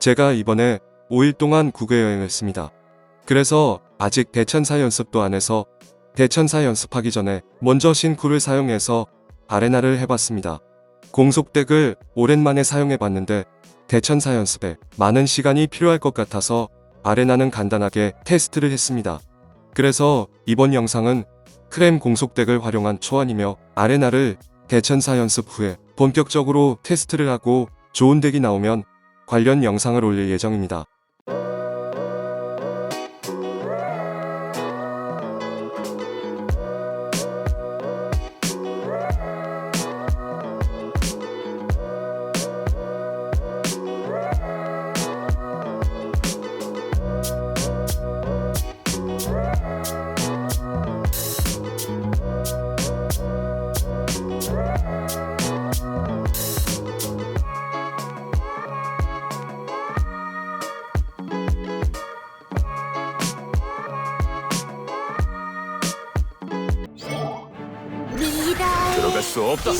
제가 이번에 5일 동안 국외 여행을 했습니다. 그래서 아직 대천사 연습도 안 해서 대천사 연습하기 전에 먼저 신쿠를 사용해서 아레나를 해봤습니다. 공속덱을 오랜만에 사용해봤는데 대천사 연습에 많은 시간이 필요할 것 같아서 아레나는 간단하게 테스트를 했습니다. 그래서 이번 영상은 크렘 공속덱을 활용한 초안이며 아레나를 대천사 연습 후에 본격적으로 테스트를 하고 좋은 덱이 나오면 관련 영상을 올릴 예정입니다. 들어갈 수 없다.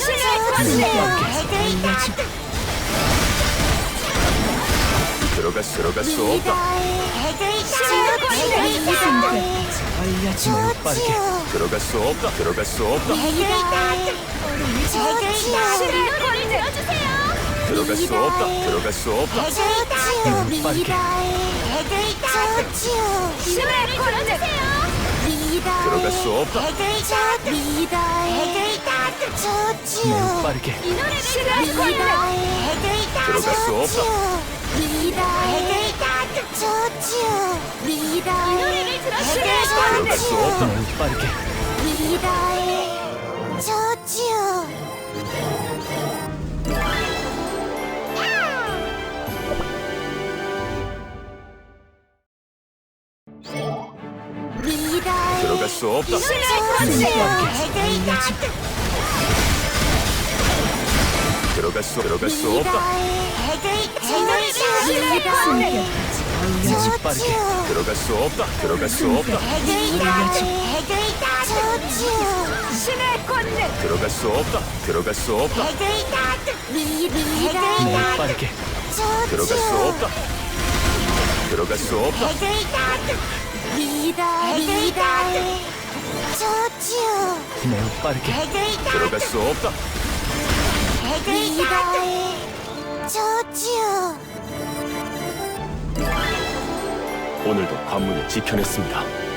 들어갈 수 들어갈 수 없다. 알려지 빠르게 들어갈 수 없다. 들어갈 수 없다. 들어갈 수 없다. 들어갈 수 없다. 빠르게 들어갈 수 없다. 빠르게 들어갈 수 없다. 들어갈 수 없다. 빠르게 미라의 저지 수 없다. 들어갈 수 들어갈 수 없다. 빠르게 들어갈 수 없다. 들어갈 수 없다. 들어갈 수 없다. 들어갈 수 없다. 네 빠르게 들어갈 수 없다. 들어갈 수 없다. 네 빠르게. 들어갈 수 없다. 미라의 저지요 오늘도 관문을 지켜냈습니다.